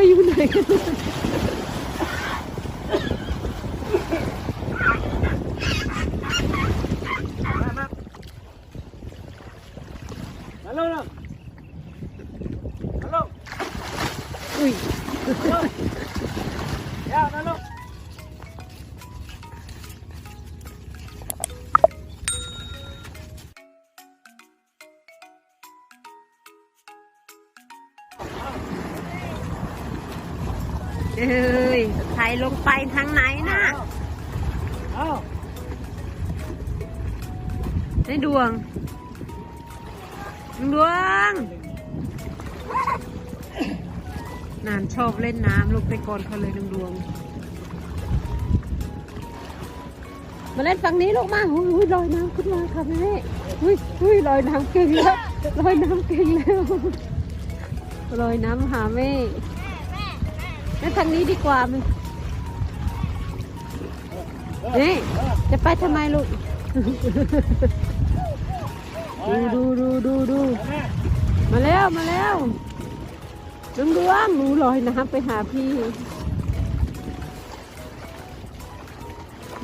아, 이분 나에게 เอ้ยใครลงไปทางไหนนะเอ้าในดวง ดวง นานชอบเล่นน้ำลงไปก่อนเขาเลยดวงมาเล่นฝั่งนี้ลูกมาอุ้ยอุ้ยลอยน้ำขึ้นมาค่ะแม่อุ้ยอุ้ยลอยน้ำเก่งแล้วลอยน้ำเก่งแล้วลอยน้ำหาแม่ เล่นทางนี้ดีกว่ามันนี่จะไปทำไมลูก ดูดูดูดูดู มาแล้วมาแล้วดวงดวงหนูลอยน้ำไปหาพี่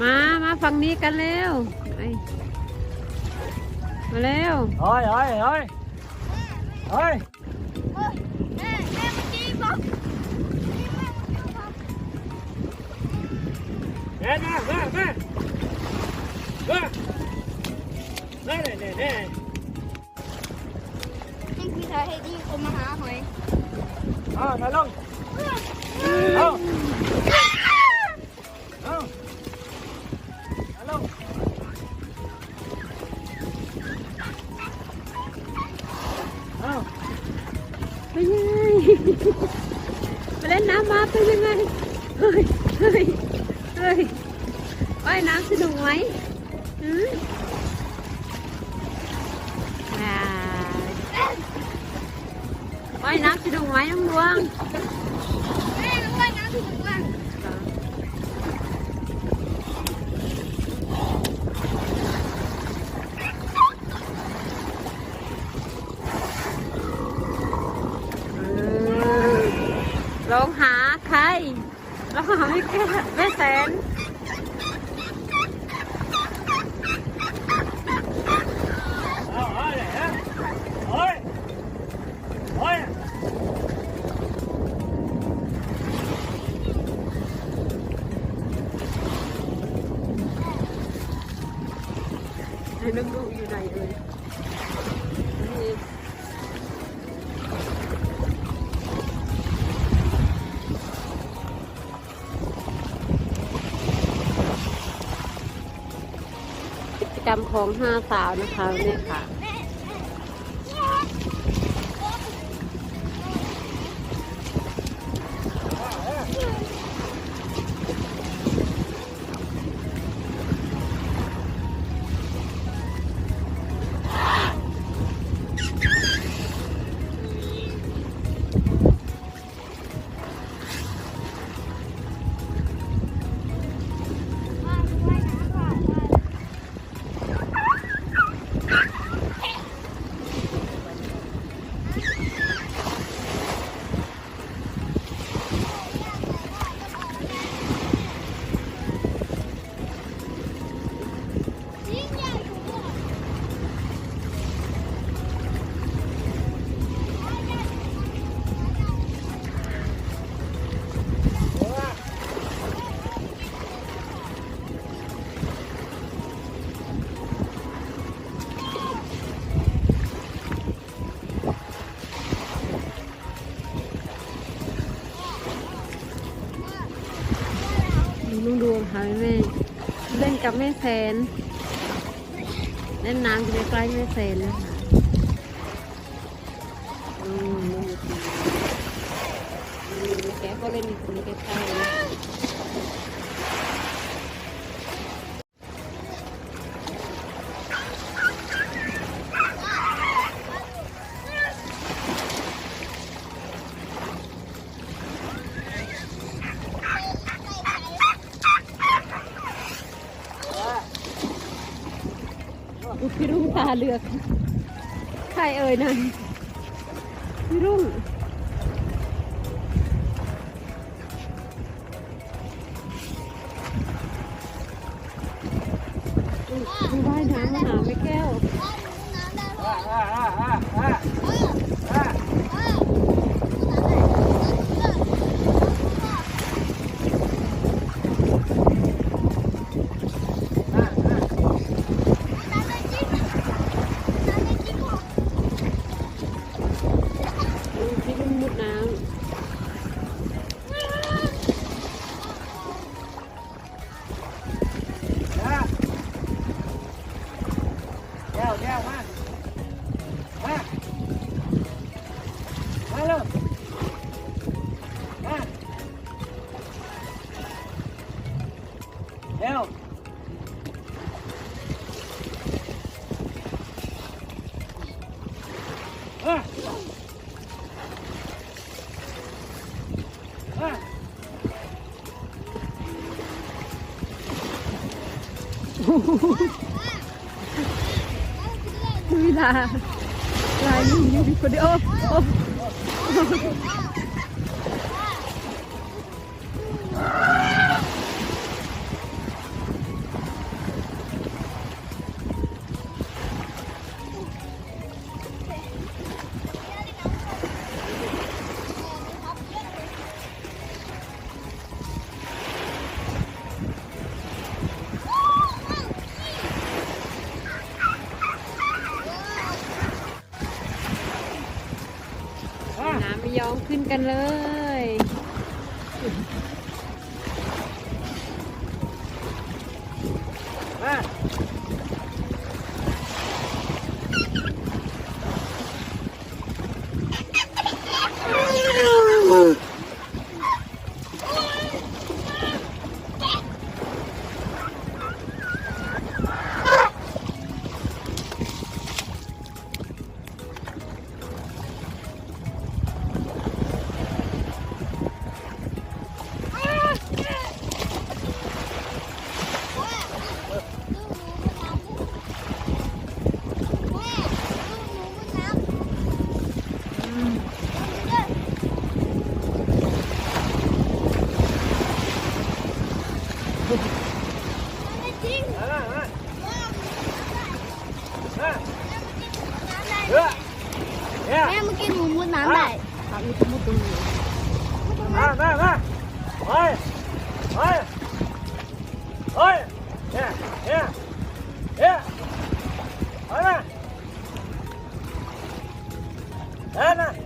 มามาฝั่งนี้กันเร็วมาเร็ว เฮ้ยเฮ้ยเฮ้ยเฮ้ย Nè, nè, nè, nè. Nè. Nè, nè, nè, nè. นี่คือเธอให้ดีคนมาหาหอย Ờ, à, thả lông. Ờ. Ờ. Thả lông. Ờ. Bây giờ. Lên Nam Ma, bây giờ ngay. Hơi, hơi ơi ôi nam sẽ dùng máy ừ. à ôi nam sẽ dùng máy đúng không luôn ôi nam sẽ dùng máy นึกดูอยู่ไหนเอ่ยนี่กิจกรรมของห้าสาวนะคะเนี่ยค่ะ แม่แฟนเล่นน้ำอยู่ใกล้ๆแม่แฟนนะคะอืมแกก็เล่นอยู่ตรงนี้ใกล้ๆ ตาเลือก ใครเอ่ยนั่นยรุ่งดูว่ายน้ำมาหาแม่แก้ว Đây là là những video op op กันเลย Em mungkin umur nambah. Kami temu tunggu. Nah, nah, nah. Oi. Oi. Oi. Ya, ya. Ya. Oi. Nah. Nah, nah.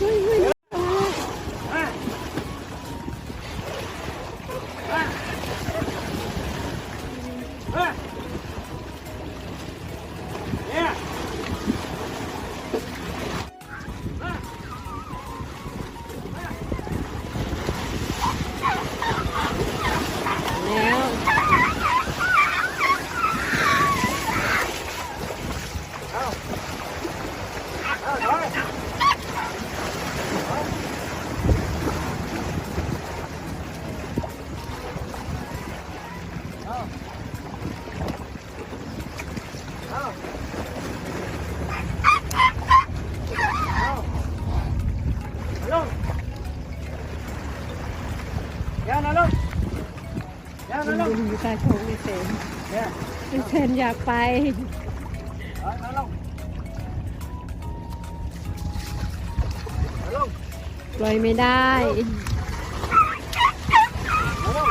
wait, wait. าเอาลงเอาลงปล่อยไม่ได้เอาลง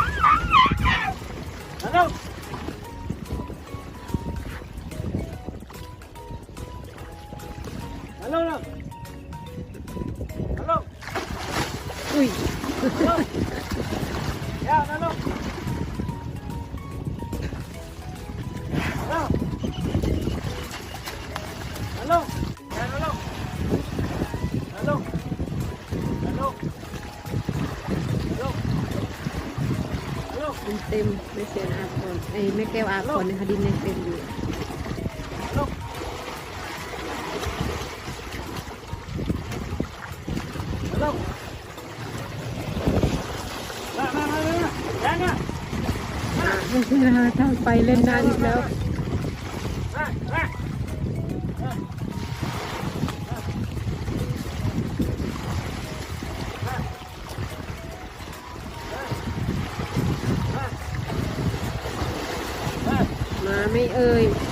เอาลงเอาลงเอาลงอุ้ย เต็มไม่เซนอาคอนไอ้แม่แก้วอาคอนนะคะดินในเต็มอยู่นี่นะคะทางไปเล่นน้ำอีกแล้ว ơi.